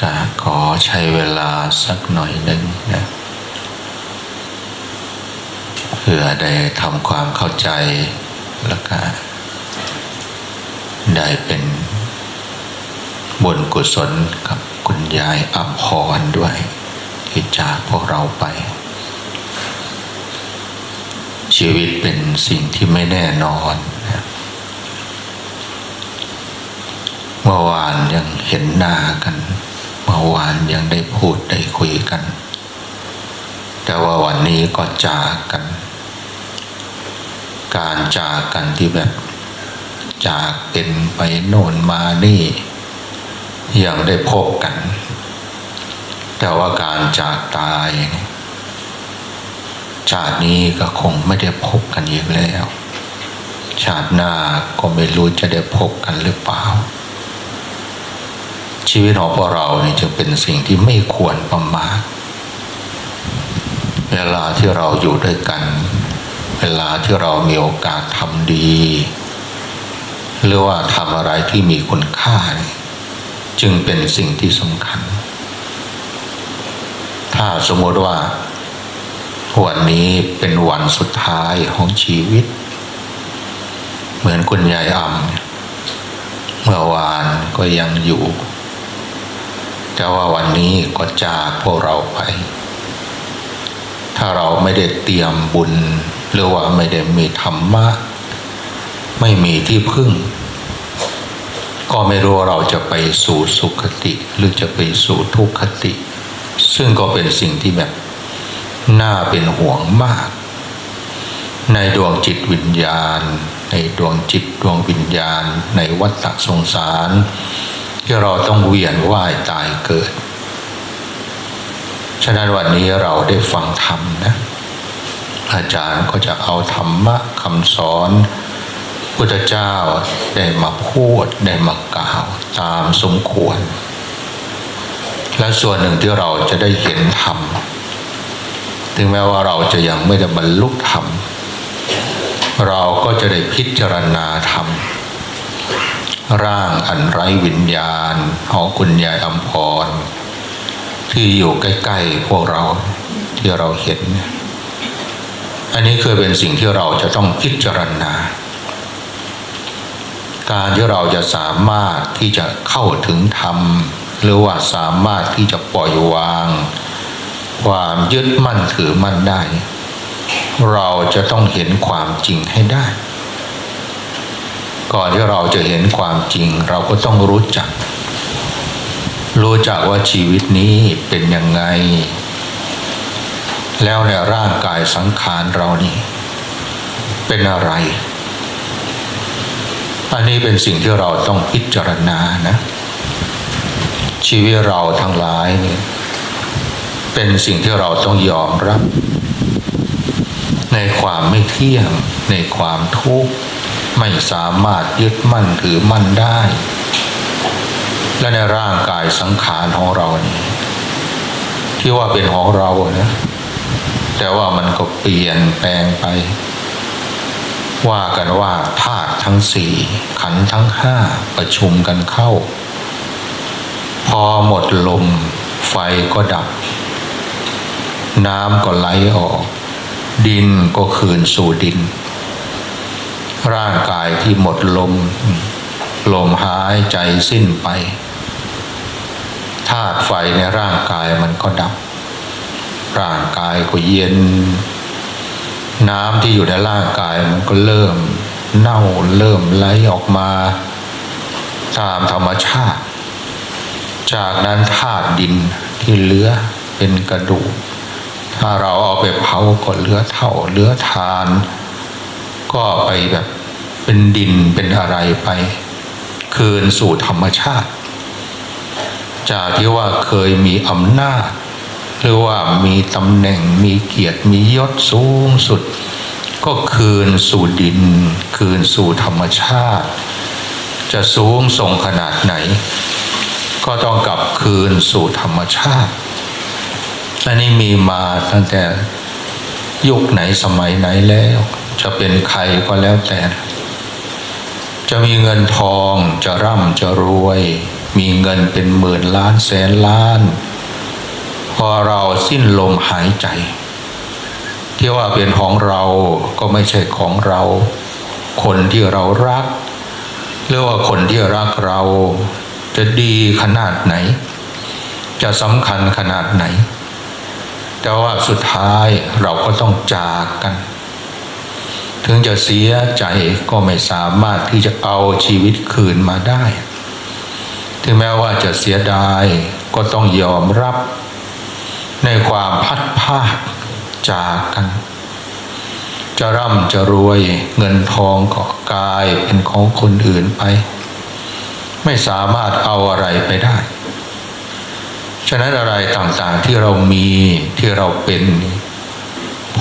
กาขอใช้เวลาสักหน่อยหนึ่งนะเพื่อได้ทำความเข้าใจแล้วก็ได้เป็นบุญกุศลกับคุณยายอัมพรด้วย ที่จากพวกเราไป ชีวิตเป็นสิ่งที่ไม่แน่นอนเมื่อวานยังเห็นหน้ากัน เมื่อวานยังได้พูดได้คุยกัน แต่ว่าวันนี้ก็จากกัน การจากกันที่แบบจากเป็นไปโน่นมานี่ยังได้พบกัน แต่ว่าการจากตายชาตินี้ก็คงไม่ได้พบกันอีกแล้ว ชาติหน้าก็ไม่รู้จะได้พบกันหรือเปล่า ชีวิตของพวกเราเนี่ยจึงเป็นสิ่งที่ไม่ควรประมาทเวลาที่เราอยู่ด้วยกัน เวลาที่เรามีโอกาสทำดี หรือว่าทำอะไรที่มีคุณค่านี่จึงเป็นสิ่งที่สำคัญ ถ้าสมมติว่า วันนี้เป็นวันสุดท้ายของชีวิต เหมือนคุณยายอ่ำเมื่อวานก็ยังอยู่ แต่ว่าวันนี้ก็จากพวกเราไป ถ้าเราไม่ได้เตรียมบุญ หรือว่าไม่ได้มีธรรมะ ไม่มีที่พึ่ง ก็ไม่รู้ว่าเราจะไปสู่สุขติหรือจะไปสู่ทุกขติ ซึ่งก็เป็นสิ่งที่แบบน่าเป็นห่วงมาก ในดวงจิตวิญญาณ ในดวงจิตดวงวิญญาณ ในวัฏสงสาร ที่เราต้องเวียนว่ายตายเกิด ฉะนั้นวันนี้เราได้ฟังธรรมนะ อาจารย์ก็จะเอาธรรมะคำสอนพุทธเจ้าได้มาพูดได้มากล่าวตามสมควร และส่วนหนึ่งที่เราจะได้เห็นธรรมถึงแม้ว่าเราจะยังไม่ได้บรรลุธรรม เราก็จะได้พิจารณาธรรม ร่างอันไร้วิญญาณของคุณยายอัมพร ที่อยู่ใกล้ๆพวกเราที่เราเห็น อันนี้คือเป็นสิ่งที่เราจะต้องพิจารณา การที่เราจะสามารถที่จะเข้าถึงธรรม หรือว่าสามารถที่จะปล่อยวาง ความยึดมั่นถือมั่นได้ เราจะต้องเห็นความจริงให้ได้ ก่อนที่เราจะเห็นความจริง เราก็ต้องรู้จัก รู้จักว่าชีวิตนี้เป็นยังไง แล้วในร่างกายสังขารเรานี่ เป็นอะไร อันนี้เป็นสิ่งที่เราต้องพิจารณานะ ชีวิตเราทั้งหลายนี่เป็นสิ่งที่เราต้องยอมรับ ในความไม่เที่ยงในความทุกข์ ไม่สามารถยึดมั่นถือมั่นได้ และในร่างกายสังขารของเรานี่ที่ว่าเป็นของเรานะแต่ว่ามันก็เปลี่ยนแปลงไป ว่ากันว่าธาตุทั้งสี่ขันทั้งห้าประชุมกันเข้า พอหมดลม ไฟก็ดับ น้ำก็ไหลออก ดินก็คืนสู่ดิน ร่างกายที่หมดลม ลมหายใจสิ้นไปธาตุไฟในร่างกายมันก็ดับ ร่างกายก็เย็น น้ำที่อยู่ในร่างกายมันก็เริ่ม เน่าเริ่มไหลออกมา ตามธรรมชาติ จากนั้นธาตุดินที่เหลือเป็นกระดูก ถ้าเราเอาไปเผาก็เหลือเท่าเหลือทาน ก็ไปแบบเป็นดินเป็นอะไรไป คืนสู่ธรรมชาติ จากที่ว่าเคยมีอำนาจ หรือว่ามีตำแหน่งมีเกียรติมียศสูงสุด ก็คืนสู่ดิน คืนสู่ธรรมชาติ จะสูงส่งขนาดไหน ก็ต้องกลับคืนสู่ธรรมชาติอันนี้มีมาตั้งแต่ยุคไหนสมัยไหนแล้ว จะเป็นใครก็แล้วแต่ จะมีเงินทองจะร่ำจะรวย มีเงินเป็นหมื่นล้านแสนล้าน พอเราสิ้นลมหายใจ ที่ว่าเป็นของเราก็ไม่ใช่ของเรา คนที่เรารักหรือว่าคนที่รักเราจะดีขนาดไหน จะสำคัญขนาดไหน แต่ว่าสุดท้ายเราก็ต้องจากกัน ถึงจะเสียใจก็ไม่สามารถที่จะเอาชีวิตคืนมาได้ ถึงแม้ว่าจะเสียดายก็ต้องยอมรับ ในความพัดภาคจากกัน จะร่ำจะรวยเงินทองก็กลายเป็นของคนอื่นไป ไม่สามารถเอาอะไรไปได้ ฉะนั้นอะไรต่างๆที่เรามีที่เราเป็น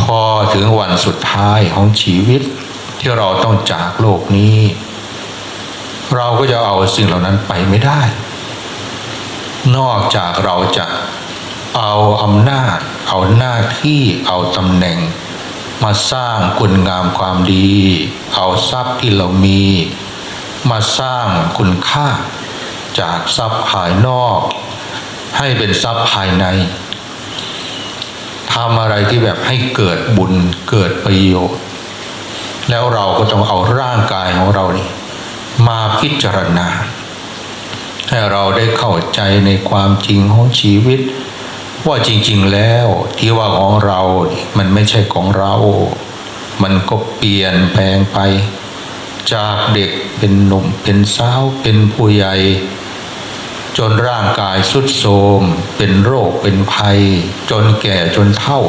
พอถึงวันสุดท้ายของชีวิตที่เราต้องจากโลกนี้ เราก็จะเอาสิ่งเหล่านั้นไปไม่ได้ นอกจากเราจะเอาอำนาจ เอาหน้าที่เอาตำแหน่ง มาสร้างคุณงามความดี เอาทรัพย์ที่เรามี มาสร้างคุณค่า จากทรัพย์ภายนอก ให้เป็นทรัพย์ภายใน ทำอะไรที่แบบให้เกิดบุญเกิดประโยชน์ แล้วเราก็ต้องเอาร่างกายของเรานี่มาพิจารณา ให้เราได้เข้าใจในความจริงของชีวิต ว่าจริง ๆ แล้วที่ว่าของเรามันไม่ใช่ของเรา มันก็เปลี่ยนแปลงไป จากเด็กเป็นหนุ่มเป็นสาวเป็นผู้ใหญ่ จนร่างกายสุดโทรมเป็นโรคเป็นภัย จนแก่จนเฒ่า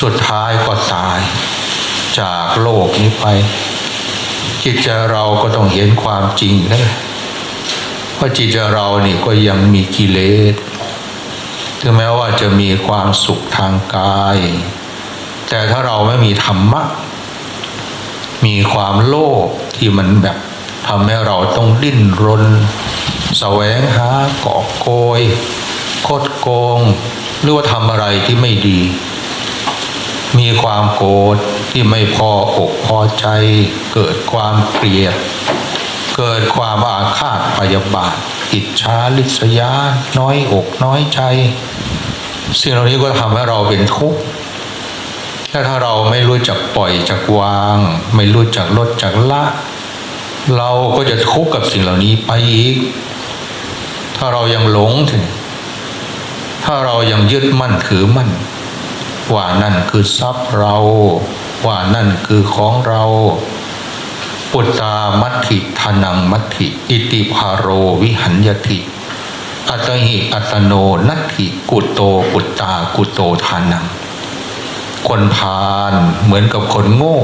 สุดท้ายก็ตาย จากโลกนี้ไป จิตใจเราก็ต้องเห็นความจริงนะเพราะจิตใจเรานี่ก็ยังมีกิเลสถึงแม้ว่าจะมีความสุขทางกาย แต่ถ้าเราไม่มีธรรมะ มีความโลภที่มันแบบทำให้เราต้องดิ้นรน แสวงหาเกอบโกย คดโกง หรือว่าทำอะไรที่ไม่ดี มีความโกรธที่ไม่พออกพอใจ เกิดความเกลียด เกิดความอาฆาตพยาบาทอิจฉาลิษยา น้อยอกน้อยใจ สิ่งเหล่านี้ก็ทำให้เราเป็นทุกข์และถ้าเราไม่รู้จักปล่อยจักวาง ไม่รู้จักลดจักละ เราก็จะทุกข์กับสิ่งเหล่านี้ไปอีกาเรายังหลงถึง ถ้าเรายังยึดมั่นถือมั่น ว่านั่นคือทรัพย์เรา ว่านั่นคือของเรา ปุตตามัตถิทานังมัตถิ อิติภาโรวิหัญญติอัตหิอัตโนนัตถิกุโตปุตตากุโตทานัง คนพาลเหมือนกับคนโง่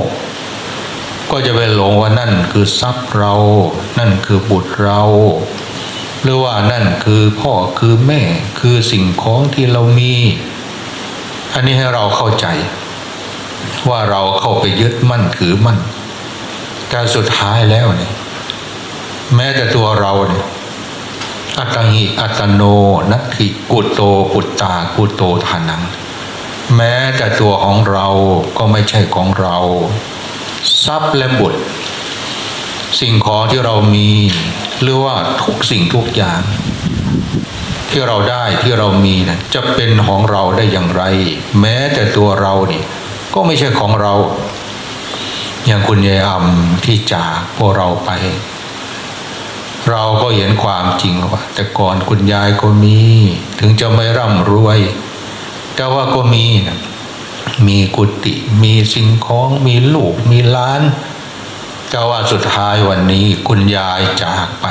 ก็จะไปหลงว่านั่นคือทรัพย์เรา นั่นคือบุตรเรา หรือว่านั่นคือพ่อคือแม่คือสิ่งของที่เรามี อันนี้ให้เราเข้าใจ ว่าเราเข้าไปยึดมั่นถือมั่นแต่สุดท้ายแล้วเนี่ยแม้แต่ตัวเราเนี่ยอัตหิอัตโนนัตถิกุโตปุตตากุโตทานัง แม้แต่ตัวของเราก็ไม่ใช่ของเรา ทรัพย์และบุตร สิ่งของที่เรามี หรือว่าทุกสิ่งทุกอย่าง ที่เราได้ที่เรามีนะจะเป็นของเราได้อย่างไร แม้แต่ตัวเรานี่ก็ไม่ใช่ของเรา อย่างคุณยายอำที่จากพวกเราไป เราก็เห็นความจริงว่า แต่ก่อนคุณยายก็มี ถึงจะไม่ร่ำรวย แต่ว่าก็มีนะมีกุฏิมีสิ่งของมีลูกมีล้าน แต่ว่าสุดท้ายวันนี้คุณยายจากไป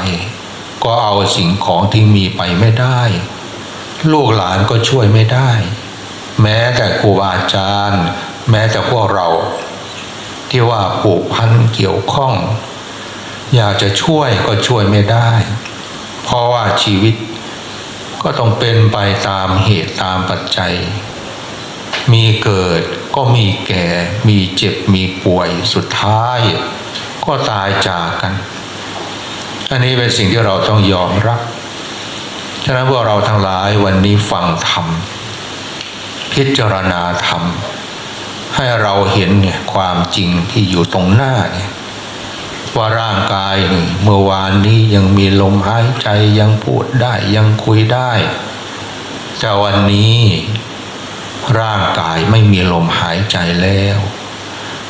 ก็เอาสิ่งของที่มีไปไม่ได้ ลูกหลานก็ช่วยไม่ได้ แม้แต่ครูบาอาจารย์ แม้แต่พวกเรา ที่ว่าผูกพันเกี่ยวข้อง อยากจะช่วยก็ช่วยไม่ได้ เพราะว่าชีวิตก็ต้องเป็นไปตามเหตุตามปัจจัย มีเกิดก็มีแก่ มีเจ็บมีป่วยสุดท้าย ก็ตายจากกัน อันนี้เป็นสิ่งที่เราต้องยอมรับ ฉะนั้นพวกเราทั้งหลายวันนี้ฟังธรรม พิจารณาธรรม ให้เราเห็นเนี่ยความจริงที่อยู่ตรงหน้าเนี่ยว่าร่างกายเมื่อวานนี้ยังมีลมหายใจยังพูดได้ยังคุยได้แต่วันนี้ร่างกายไม่มีลมหายใจแล้ว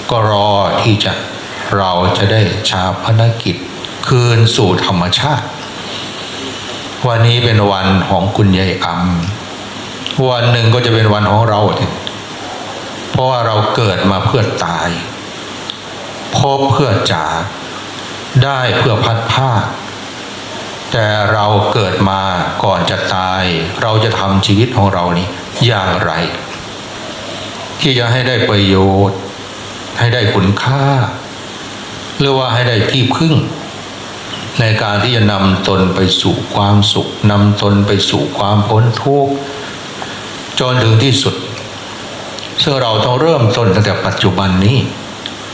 ก็รอที่จะ เราจะได้ชาพนกิจคืนสู่ธรรมชาติ วันนี้เป็นวันของคุณยายอำวันหนึ่งก็จะเป็นวันของเรา เพราะว่าเราเกิดมาเพื่อตายพบเพื่อจากได้เพื่อพัดผ้าแต่เราเกิดมาก่อนจะตาย เราจะทำชีวิตของเรานี้อย่างไร ที่จะให้ได้ประโยชน์ ให้ได้คุณค่า หรือว่าให้ได้ที่พึ่ง ในการที่จะนำตนไปสู่ความสุขนำตนไปสู่ความพ้นทุกข์จนถึงที่สุด ซึ่งเราต้องเริ่มต้นตั้งแต่ปัจจุบันนี้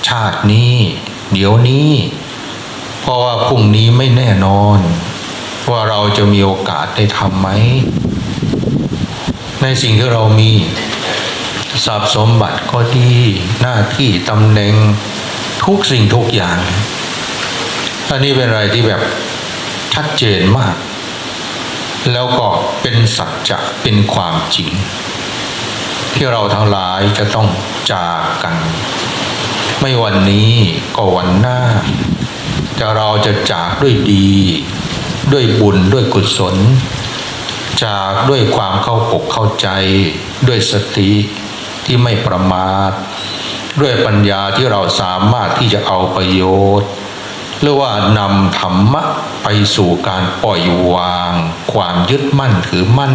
ชาตินี้ เดี๋ยวนี้ เพราะว่าพรุ่งนี้ไม่แน่นอน ว่าเราจะมีโอกาสได้ทำไหม ในสิ่งที่เรามีทรัพย์สมบัติก็ดีหน้าที่ตำแหน่ง ทุกสิ่งทุกอย่าง อันนี้เป็นอะไรที่แบบชัดเจนมาก แล้วก็เป็นสัจจะเป็นความจริง ที่เราทั้งหลายจะต้องจากกัน ไม่วันนี้ก็วันหน้าจะเราจะจากด้วยดี ด้วยบุญด้วยกุศล จากด้วยความเข้าปกเข้าใจ ด้วยสติที่ไม่ประมาท ด้วยปัญญาที่เราสามารถที่จะเอาประโยชน์ หรือว่านำธรรมะไปสู่การปล่อยวาง ความยึดมั่นถือมั่น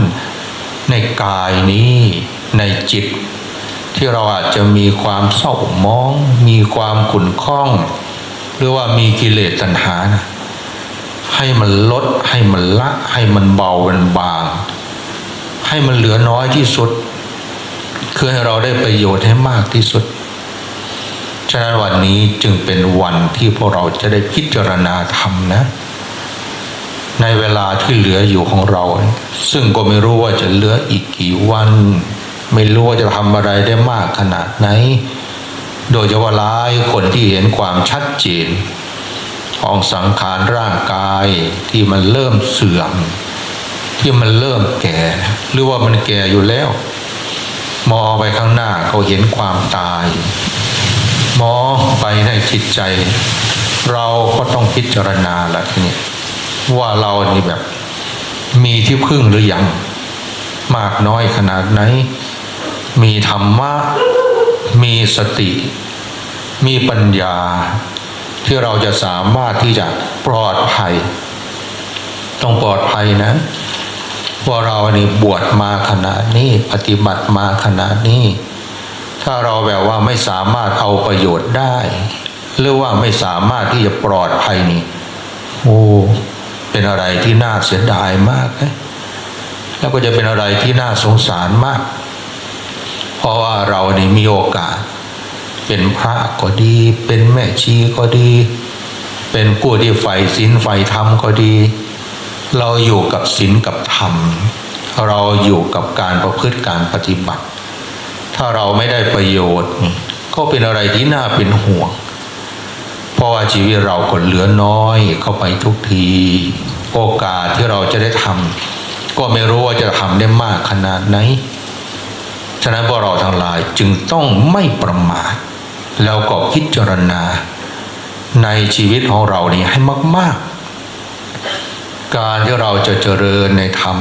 ในกายนี้ในจิต ที่เราอาจจะมีความเศร้ามอง มีความขุ่นข้อง หรือว่ามีกิเลสตัณหานะให้มันลดให้มันละ ให้มันเบามันบาง ให้มันเหลือน้อยที่สุด คือให้เราได้ประโยชน์ให้มากที่สุด ฉะนั้นวันนี้จึงเป็นวันที่พวกเราจะได้พิจารณาธรรมนะ ในเวลาที่เหลืออยู่ของเรา ซึ่งก็ไม่รู้ว่าจะเหลืออีกกี่วัน ไม่รู้ว่าจะทำอะไรได้มากขนาดไหน โดยเฉพาะหลายคนที่เห็นความชัดเจน ของสังขารร่างกายที่มันเริ่มเสื่อม ที่มันเริ่มแก่ หรือว่ามันแก่อยู่แล้ว มองไปข้างหน้าเขาเห็นความตาย มองไปในจิตใจ เราก็ต้องพิจารณาละทีนี้ว่าเรานี่แบบมีที่พึ่งหรือยังมากน้อยขนาดไหน มีธรรมะ มีสติ มีปัญญา ที่เราจะสามารถที่จะปลอดภัย ต้องปลอดภัยนะว่าเรานี่บวชมาขนาดนี้ ปฏิบัติมาขนาดนี้ ถ้าเราแบบว่าไม่สามารถเอาประโยชน์ได้ หรือว่าไม่สามารถที่จะปลอดภัยนี่โอ้เป็นอะไรที่น่าเสียดายมากนะแล้วก็จะเป็นอะไรที่น่าสงสารมาก เพราะว่าเรานี่มีโอกาส เป็นพระก็ดี เป็นแม่ชีก็ดี เป็นผู้ที่ใฝ่ศีลใฝ่ธรรมก็ดี เราอยู่กับศีลกับธรรม เราอยู่กับการประพฤติการปฏิบัติ ถ้าเราไม่ได้ประโยชน์ ก็เป็นอะไรที่น่าเป็นห่วง เพราะว่าชีวิตเราก็เหลือน้อยเข้าไปทุกที โอกาสที่เราจะได้ทำก็ไม่รู้ว่าจะทำได้มากขนาดไหน ฉะนั้นพวกเราทั้งหลายจึงต้องไม่ประมาทแล้วก็พิจารณาในชีวิตของเรานี่ให้มาก ๆการที่เราจะเจริญในธรรม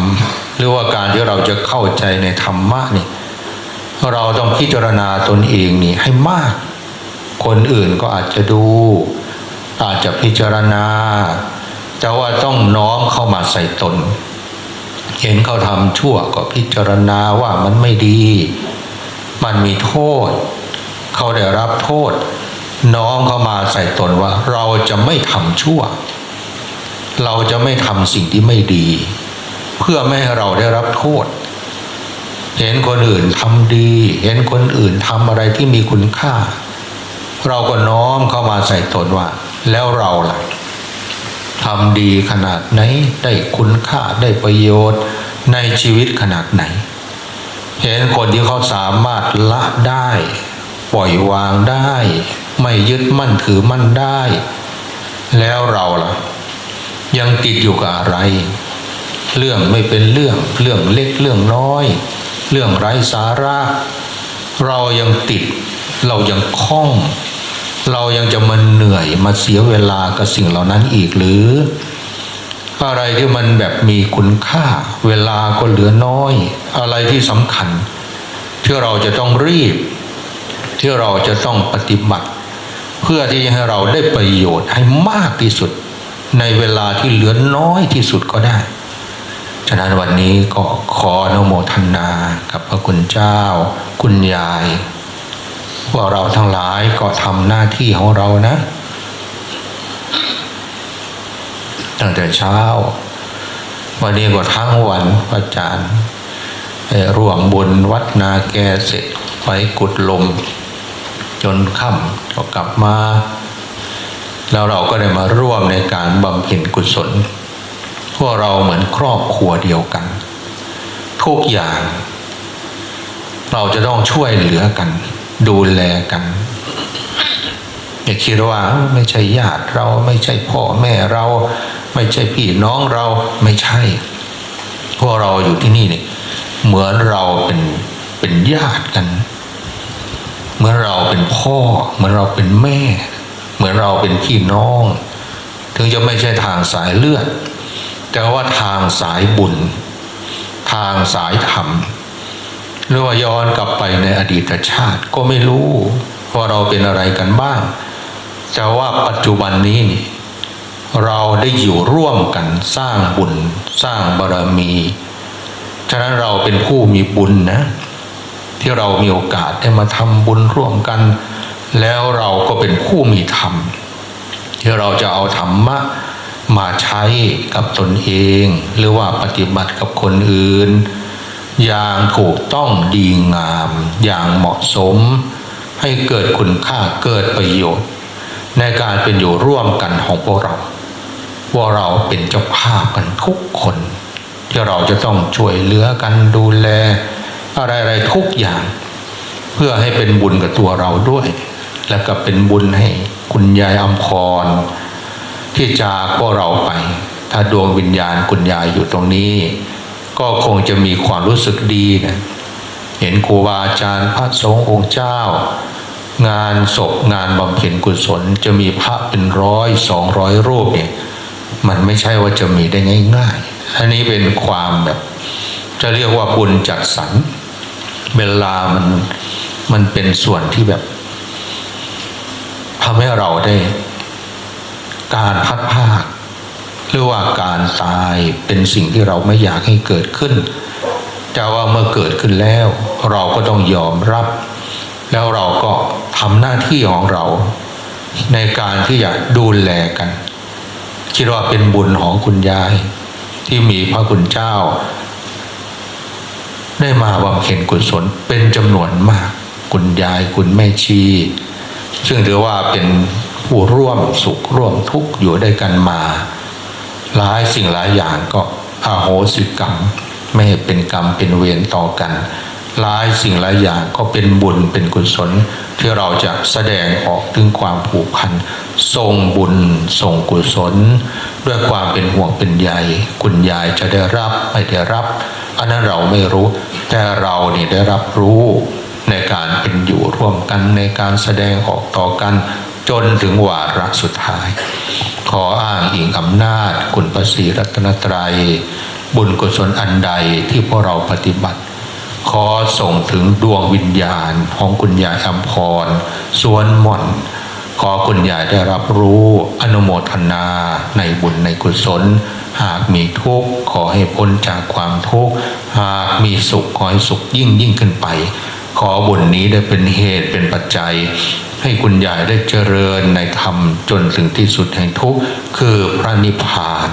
หรือว่าการที่เราจะเข้าใจในธรรมะนี่ เราต้องพิจารณาตนเองนี่ให้มาก คนอื่นก็อาจจะดู อาจจะพิจารณา แต่ว่าต้องน้อมเข้ามาใส่ตน เห็นเขาทำชั่วก็พิจารณาว่ามันไม่ดี มันมีโทษ เขาได้รับโทษ น้อมเข้ามาใส่ตนว่า เราจะไม่ทำชั่ว เราจะไม่ทำสิ่งที่ไม่ดี เพื่อไม่ให้เราได้รับโทษ เห็นคนอื่นทำดี เห็นคนอื่นทำอะไรที่มีคุณค่า เราก็น้อมเข้ามาใส่ตนว่า แล้วเราล่ะทำดีขนาดไหน ได้คุณค่าได้ประโยชน์ในชีวิตขนาดไหน เห็นคนที่เขาสามารถละได้ ปล่อยวางได้ ไม่ยึดมั่นถือมั่นได้ แล้วเราล่ะ ยังติดอยู่กับอะไร เรื่องไม่เป็นเรื่องเรื่องเล็กเรื่องน้อย เรื่องไร้สาระ เรายังติด เรายังคล้อง เรายังจะมาเหนื่อยมาเสียเวลากับสิ่งเหล่านั้นอีกหรือ อะไรที่มันแบบมีคุณค่า เวลาก็เหลือน้อย อะไรที่สำคัญ ที่เราจะต้องรีบ ที่เราจะต้องปฏิบัติ เพื่อที่จะให้เราได้ประโยชน์ให้มากที่สุด ในเวลาที่เหลือน้อยที่สุดก็ได้ ฉะนั้นวันนี้ก็ขออนุโมทนากับพระคุณเจ้า คุณยายว่าเราทั้งหลายก็ทำหน้าที่ของเรานะ ตั้งแต่เช้า วันนี้ก็ทั้งวันพระอาจารย์ร่วมบุญวัดนาแกเสร็จไปกุดลม จนค่ำก็กลับมา แล้วเราก็ได้มาร่วมในการบำเพ็ญกุศล พวกเราเหมือนครอบครัวเดียวกัน ทุกอย่าง เราจะต้องช่วยเหลือกัน ดูแลกันอย่าคิดว่าไม่ใช่ญาติเราไม่ใช่พ่อแม่เรา ไม่ใช่พี่น้องเราไม่ใช่ พวกเราอยู่ที่นี่เนี่ยเหมือนเราเป็นเป็นญาติกัน เหมือนเราเป็นพ่อ เหมือนเราเป็นแม่ เหมือนเราเป็นพี่น้อง ถึงจะไม่ใช่ทางสายเลือด แต่ว่าทางสายบุญ ทางสายธรรมหรือว่าย้อนกลับไปในอดีตชาติก็ไม่รู้ว่าเราเป็นอะไรกันบ้างแต่ว่าปัจจุบันนี้เราได้อยู่ร่วมกันสร้างบุญสร้างบารมี ฉะนั้นเราเป็นผู้มีบุญนะ ที่เรามีโอกาสได้มาทำบุญร่วมกัน แล้วเราก็เป็นผู้มีธรรม ที่เราจะเอาธรรมะ มาใช้กับตนเอง หรือว่าปฏิบัติกับคนอื่น อย่างถูกต้องดีงาม อย่างเหมาะสม ให้เกิดคุณค่าเกิดประโยชน์ ในการเป็นอยู่ร่วมกันของพวกเราว่าเราเป็นเจ้าภาพกันทุกคน ที่เราจะต้องช่วยเหลือกันดูแล อะไรๆทุกอย่าง เพื่อให้เป็นบุญกับตัวเราด้วย และก็เป็นบุญให้คุณยายอมพร ที่จากพวกเราไป ถ้าดวงวิญญาณคุณยายอยู่ตรงนี้ ก็คงจะมีความรู้สึกดีนะเห็นครูบาอาจารย์พระสงฆ์องค์เจ้า งานศพงานบำเพ็ญกุศลจะมีพระเป็นร้อยสองร้อยรูปเนี่ยมันไม่ใช่ว่าจะมีได้ง่ายๆอันนี้เป็นความแบบ จะเรียกว่าบุญจัดสรรเวลามันมันเป็นส่วนที่แบบทำให้เราได้ การพัดภาคหรือว่าการตายเป็นสิ่งที่เราไม่อยากให้เกิดขึ้น แต่ว่าเมื่อเกิดขึ้นแล้ว เราก็ต้องยอมรับ แล้วเราก็ทำหน้าที่ของเรา ในการที่จะดูแลกันคิดว่าเป็นบุญของคุณยาย ที่มีพระคุณเจ้า ได้มาบำเพ็ญกุศลเป็นจำนวนมาก คุณยายคุณแม่ชี ซึ่งถือว่าเป็น ผู้ร่วมสุขร่วมทุกข์อยู่ด้วยกันมา หลายสิ่งหลายอย่างก็อาโหสิกรรม ไม่ให้เป็นกรรมเป็นเวรต่อกัน หลายสิ่งหลายอย่างก็เป็นบุญเป็นกุศล ที่เราจะแสดงออกถึงความผูกพันส่งบุญส่งกุศล ด้วยความเป็นห่วงเป็นใยคุณยายจะได้รับไม่ได้รับ อันนั้นเราไม่รู้ แต่เรานี่ได้รับรู้ในการเป็นอยู่ร่วมกันในการแสดงออกต่อกัน จนถึงวาระสุดท้าย ขออ้างอิงอำนาจคุณพระศรีรัตนตรัย บุญกุศลอันใดที่พวกเราปฏิบัติ ขอส่งถึงดวงวิญญาณของคุณยายอัมพรสวนหม่อน ขอคุณยายได้รับรู้อนุโมทนาในบุญในกุศลหากมีทุกข์ขอให้พ้นจากความทุกข์หากมีสุขขอให้สุขยิ่งยิ่งขึ้นไป ขอบุญนี้ได้เป็นเหตุเป็นปัจจัย ให้คุณยายได้เจริญในธรรมจนถึงที่สุดแห่งทุกข์คือพระนิพพาน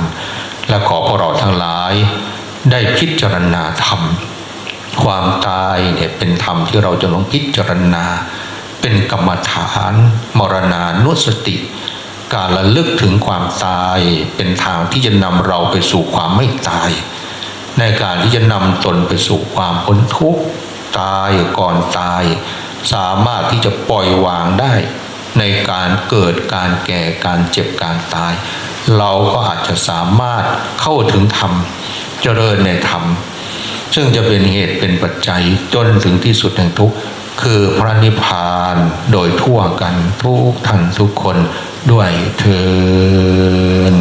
และขอพวกเราทั้งหลาย ได้พิจารณาธรรม ความตายเนี่ยเป็นธรรมที่เราจะลองพิจารณา เป็นกรรมฐาน มรณานุสติ การระลึกถึงความตายเป็นทางที่จะนำเราไปสู่ความไม่ตาย ในการที่จะนำตนไปสู่ความพ้นทุกข์ตายก่อนตาย สามารถที่จะปล่อยวางได้ ในการเกิดการแก่การเจ็บการตาย เราก็อาจจะสามารถเข้าถึงธรรม เจริญในธรรม ซึ่งจะเป็นเหตุเป็นปัจจัยจนถึงที่สุดแห่งทุกข์คือพระนิพพานโดยทั่วกันทุกท่านทุกคนด้วยเทิน